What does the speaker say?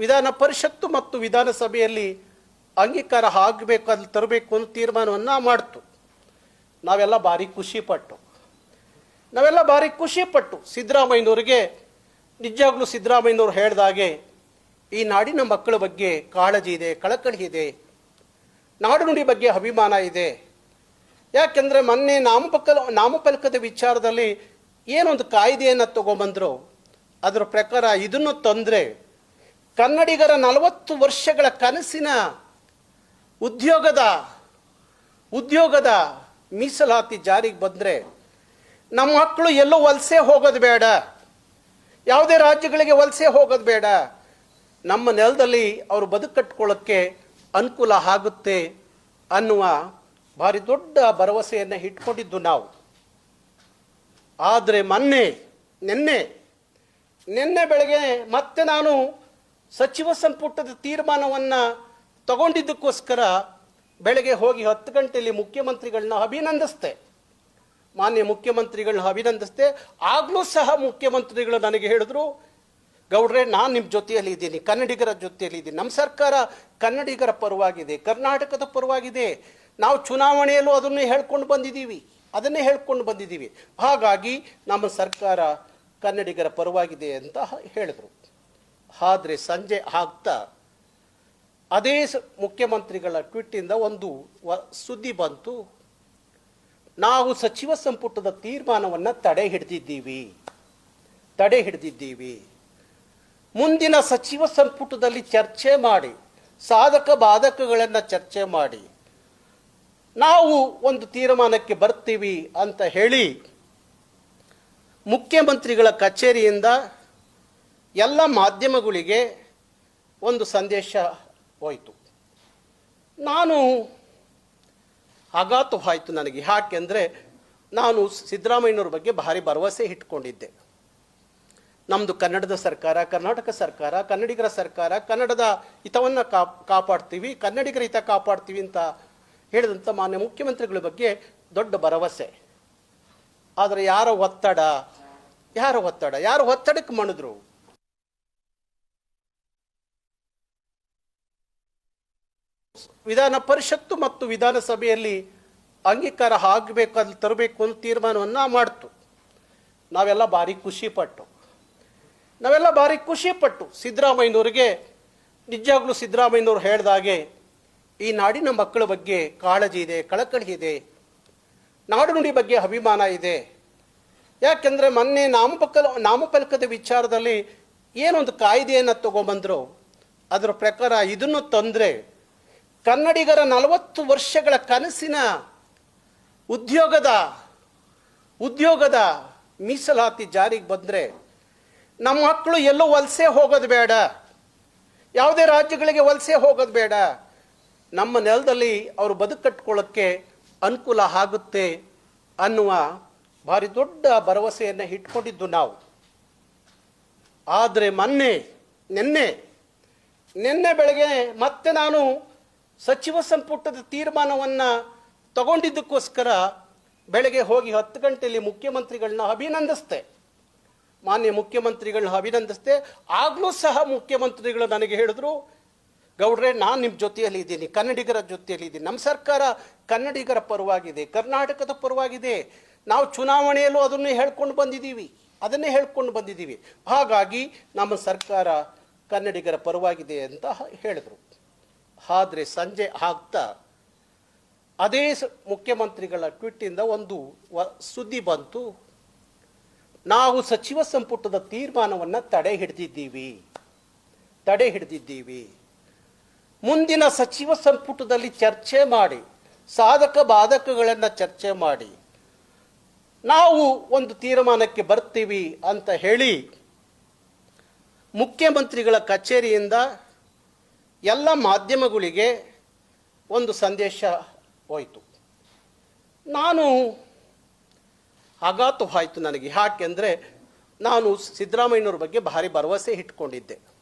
ವಿಧಾನ ಪರಿಷತ್ತು ಮತ್ತು ವಿಧಾನಸಭೆಯಲ್ಲಿ ಅಂಗೀಕಾರ ಆಗಬೇಕು ಅಲ್ಲಿ ತರಬೇಕು ಅಂತ ತೀರ್ಮಾನವನ್ನು ಮಾಡ್ತು. ನಾವೆಲ್ಲ ಭಾರಿ ಖುಷಿಪಟ್ಟು. ನಾವೆಲ್ಲ ಭಾರಿ ಖುಷಿಪಟ್ಟು. ಸಿದ್ದರಾಮಯ್ಯನವರಿಗೆ, ನಿಜವಾಗ್ಲೂ ಸಿದ್ದರಾಮಯ್ಯನವ್ರು ಹೇಳಿದಾಗೆ ಈ ನಾಡಿನ ಮಕ್ಕಳ ಬಗ್ಗೆ ಕಾಳಜಿ ಇದೆ, ಕಳಕಳಿ ಇದೆ ನಾಡುನುಡಿ ಬಗ್ಗೆ ಅಭಿಮಾನ ಇದೆ. ಯಾಕೆಂದರೆ ಮೊನ್ನೆ ನಾಮಪಕ ನಾಮಫಲಕದ ವಿಚಾರದಲ್ಲಿ ಏನೊಂದು ಕಾಯ್ದೆಯನ್ನು ತಗೊಂಬಂದರು, ಅದರ ಪ್ರಕಾರ ಇದನ್ನು ತಂದರೆ ಕನ್ನಡಿಗರ ನಲವತ್ತು ವರ್ಷಗಳ ಕನಸಿನ ಉದ್ಯೋಗದ ಉದ್ಯೋಗದ ಮೀಸಲಾತಿ ಜಾರಿಗೆ ಬಂದರೆ ನಮ್ಮ ಮಕ್ಕಳು ಎಲ್ಲೋ ವಲಸೆ ಹೋಗೋದು ಬೇಡ. ಯಾವುದೇ ರಾಜ್ಯಗಳಿಗೆ ವಲಸೆ ಹೋಗೋದು ಬೇಡ. ನಮ್ಮ ನೆಲದಲ್ಲಿ ಅವರು ಬದುಕು ಕಟ್ಕೊಳ್ಳೋಕ್ಕೆ ಅನುಕೂಲ ಆಗುತ್ತೆ ಅನ್ನುವ ಭಾರಿ ದೊಡ್ಡ ಭರವಸೆಯನ್ನು ಇಟ್ಕೊಂಡಿದ್ದು ನಾವು. ಆದರೆ ಮೊನ್ನೆ, ನಿನ್ನೆ ನಿನ್ನೆ ಬೆಳಗ್ಗೆ ಮತ್ತೆ ನಾನು ಸಚಿವ ಸಂಪುಟದ ತೀರ್ಮಾನವನ್ನು ತಗೊಂಡಿದ್ದಕ್ಕೋಸ್ಕರ ಬೆಳಗ್ಗೆ ಹೋಗಿ ಹತ್ತು ಗಂಟೆಯಲ್ಲಿ ಮುಖ್ಯಮಂತ್ರಿಗಳನ್ನ ಅಭಿನಂದಿಸ್ತೆ. ಮಾನ್ಯ ಮುಖ್ಯಮಂತ್ರಿಗಳನ್ನ ಅಭಿನಂದಿಸ್ತೆ. ಆಗಲೂ ಸಹ ಮುಖ್ಯಮಂತ್ರಿಗಳು ನನಗೆ ಹೇಳಿದ್ರು, ಗೌಡ್ರೆ, ನಾನು ನಿಮ್ಮ ಜೊತೆಯಲ್ಲಿ ಇದ್ದೀನಿ, ಕನ್ನಡಿಗರ ಜೊತೆಯಲ್ಲಿ ಇದ್ದೀನಿ. ನಮ್ಮ ಸರ್ಕಾರ ಕನ್ನಡಿಗರ ಪರವಾಗಿದೆ, ಕರ್ನಾಟಕದ ಪರವಾಗಿದೆ. ನಾವು ಚುನಾವಣೆಯಲ್ಲೂ ಅದನ್ನೇ ಹೇಳ್ಕೊಂಡು ಬಂದಿದ್ದೀವಿ, ಅದನ್ನೇ ಹೇಳ್ಕೊಂಡು ಬಂದಿದ್ದೀವಿ. ಹಾಗಾಗಿ ನಮ್ಮ ಸರ್ಕಾರ ಕನ್ನಡಿಗರ ಪರವಾಗಿದೆ ಅಂತ ಹೇಳಿದರು. ಆದರೆ ಸಂಜೆ ಆಗ್ತಾ ಅದೇ ಮುಖ್ಯಮಂತ್ರಿಗಳ ಟ್ವಿಟ್ಟಿಂದ ಒಂದು ಸುದ್ದಿ ಬಂತು. ನಾವು ಸಚಿವ ಸಂಪುಟದ ತೀರ್ಮಾನವನ್ನು ತಡೆ ಹಿಡಿದಿದ್ದೀವಿ. ತಡೆ ಹಿಡಿದಿದ್ದೀವಿ. ಮುಂದಿನ ಸಚಿವ ಸಂಪುಟದಲ್ಲಿ ಚರ್ಚೆ ಮಾಡಿ, ಸಾಧಕ ಬಾಧಕಗಳನ್ನು ಚರ್ಚೆ ಮಾಡಿ, ನಾವು ಒಂದು ತೀರ್ಮಾನಕ್ಕೆ ಬರ್ತೀವಿ ಅಂತ ಹೇಳಿ ಮುಖ್ಯಮಂತ್ರಿಗಳ ಕಚೇರಿಯಿಂದ ಎಲ್ಲ ಮಾಧ್ಯಮಗಳಿಗೆ ಒಂದು ಸಂದೇಶ ಹೋಯಿತು. ನಾನು ಆಘಾತವಾಯಿತು ನನಗೆ. ಯಾಕೆಂದರೆ ನಾನು ಸಿದ್ದರಾಮಯ್ಯನವ್ರ ಬಗ್ಗೆ ಭಾರಿ ಭರವಸೆ ಇಟ್ಕೊಂಡಿದ್ದೆ. ನಮ್ಮದು ಕನ್ನಡದ ಸರ್ಕಾರ, ಕರ್ನಾಟಕ ಸರ್ಕಾರ, ಕನ್ನಡಿಗರ ಸರ್ಕಾರ, ಕನ್ನಡದ ಹಿತವನ್ನು ಕಾಪ್ ಕಾಪಾಡ್ತೀವಿ, ಕನ್ನಡಿಗರ ಹಿತ ಕಾಪಾಡ್ತೀವಿ ಅಂತ ಹೇಳಿದಂಥ ಮಾನ್ಯ ಮುಖ್ಯಮಂತ್ರಿಗಳ ಬಗ್ಗೆ ದೊಡ್ಡ ಭರವಸೆ. ಆದರೆ ಯಾರ ಒತ್ತಡ? ಯಾರ ಒತ್ತಡ? ಯಾರು ಒತ್ತಡಕ್ಕೆ ಮಣಿದ್ರು? ವಿಧಾನ ಪರಿಷತ್ತು ಮತ್ತು ವಿಧಾನಸಭೆಯಲ್ಲಿ ಅಂಗೀಕಾರ ಆಗಬೇಕು ಅಲ್ಲಿ ತರಬೇಕು ಅಂತ ತೀರ್ಮಾನವನ್ನು ಮಾಡ್ತು. ನಾವೆಲ್ಲ ಭಾರಿ ಖುಷಿಪಟ್ಟು ನಾವೆಲ್ಲ ಭಾರಿ ಖುಷಿಪಟ್ಟು ಸಿದ್ದರಾಮಯ್ಯನವರಿಗೆ ನಿಜವಾಗ್ಲೂ ಸಿದ್ದರಾಮಯ್ಯನವ್ರು ಹೇಳಿದಾಗೆ ಈ ನಾಡಿನ ಮಕ್ಕಳ ಬಗ್ಗೆ ಕಾಳಜಿ ಇದೆ, ಕಳಕಳಿ ಇದೆ, ನಾಡು ನುಡಿ ಬಗ್ಗೆ ಅಭಿಮಾನ ಇದೆ. ಯಾಕೆಂದರೆ ಮೊನ್ನೆ ನಾಮಪಕ ನಾಮಫಲಕದ ವಿಚಾರದಲ್ಲಿ ಏನೊಂದು ಕಾಯ್ದೆಯನ್ನು ತಗೊಂಬಂದರು, ಅದರ ಪ್ರಕಾರ ಇದನ್ನು ತಂದರೆ ಕನ್ನಡಿಗರ ನಲವತ್ತು ವರ್ಷಗಳ ಕನಸಿನ ಉದ್ಯೋಗದ ಉದ್ಯೋಗದ ಮೀಸಲಾತಿ ಜಾರಿಗೆ ಬಂದರೆ ನಮ್ಮ ಮಕ್ಕಳು ಎಲ್ಲೂ ವಲಸೆ ಹೋಗೋದು ಬೇಡ. ಯಾವುದೇ ರಾಜ್ಯಗಳಿಗೆ ವಲಸೆ ಹೋಗೋದು ಬೇಡ. ನಮ್ಮ ನೆಲದಲ್ಲಿ ಅವರು ಬದುಕು ಕಟ್ಕೊಳ್ಳೋಕ್ಕೆ ಅನುಕೂಲ ಆಗುತ್ತೆ ಅನ್ನುವ ಭಾರಿ ದೊಡ್ಡ ಭರವಸೆಯನ್ನು ಇಟ್ಕೊಂಡಿದ್ದು ನಾವು. ಆದರೆ ಮೊನ್ನೆ, ನಿನ್ನೆ ನಿನ್ನೆ ಬೆಳಗ್ಗೆ ಮತ್ತೆ ನಾನು ಸಚಿವ ಸಂಪುಟದ ತೀರ್ಮಾನವನ್ನು ತಗೊಂಡಿದ್ದಕ್ಕೋಸ್ಕರ ಬೆಳಗ್ಗೆ ಹೋಗಿ ಹತ್ತು ಗಂಟೆಯಲ್ಲಿ ಮುಖ್ಯಮಂತ್ರಿಗಳನ್ನ ಅಭಿನಂದಿಸ್ತೆ. ಮಾನ್ಯ ಮುಖ್ಯಮಂತ್ರಿಗಳನ್ನ ಅಭಿನಂದಿಸ್ತೆ. ಆಗಲೂ ಸಹ ಮುಖ್ಯಮಂತ್ರಿಗಳು ನನಗೆ ಹೇಳಿದ್ರು, ಗೌಡ್ರೆ, ನಾನು ನಿಮ್ಮ ಜೊತೆಯಲ್ಲಿ ಇದ್ದೀನಿ, ಕನ್ನಡಿಗರ ಜೊತೆಯಲ್ಲಿ ಇದ್ದೀನಿ. ನಮ್ಮ ಸರ್ಕಾರ ಕನ್ನಡಿಗರ ಪರವಾಗಿದೆ, ಕರ್ನಾಟಕದ ಪರವಾಗಿದೆ. ನಾವು ಚುನಾವಣೆಯಲ್ಲೂ ಅದನ್ನು ಹೇಳ್ಕೊಂಡು ಬಂದಿದ್ದೀವಿ, ಅದನ್ನೇ ಹೇಳ್ಕೊಂಡು ಬಂದಿದ್ದೀವಿ. ಹಾಗಾಗಿ ನಮ್ಮ ಸರ್ಕಾರ ಕನ್ನಡಿಗರ ಪರವಾಗಿದೆ ಅಂತ ಹೇಳಿದರು. ಆದರೆ ಸಂಜೆ ಆಗ್ತಾ ಅದೇ ಮುಖ್ಯಮಂತ್ರಿಗಳ ಟ್ವಿಟ್ಟಿಂದ ಒಂದು ಸುದ್ದಿ ಬಂತು. ನಾವು ಸಚಿವ ಸಂಪುಟದ ತೀರ್ಮಾನವನ್ನು ತಡೆ ಹಿಡಿದಿದ್ದೀವಿ. ತಡೆ ಹಿಡಿದಿದ್ದೀವಿ. ಮುಂದಿನ ಸಚಿವ ಸಂಪುಟದಲ್ಲಿ ಚರ್ಚೆ ಮಾಡಿ, ಸಾಧಕ ಬಾಧಕಗಳನ್ನು ಚರ್ಚೆ ಮಾಡಿ, ನಾವು ಒಂದು ತೀರ್ಮಾನಕ್ಕೆ ಬರ್ತೀವಿ ಅಂತ ಹೇಳಿ ಮುಖ್ಯಮಂತ್ರಿಗಳ ಕಚೇರಿಯಿಂದ ಎಲ್ಲ ಮಾಧ್ಯಮಗಳಿಗೆ ಒಂದು ಸಂದೇಶ ಹೋಯಿತು. ನಾನು ಆಘಾತವಾಯಿತು ನನಗೆ. ಯಾಕೆಂದರೆ ನಾನು ಸಿದ್ದರಾಮಯ್ಯನವ್ರ ಬಗ್ಗೆ ಭಾರಿ ಭರವಸೆ ಇಟ್ಕೊಂಡಿದ್ದೆ.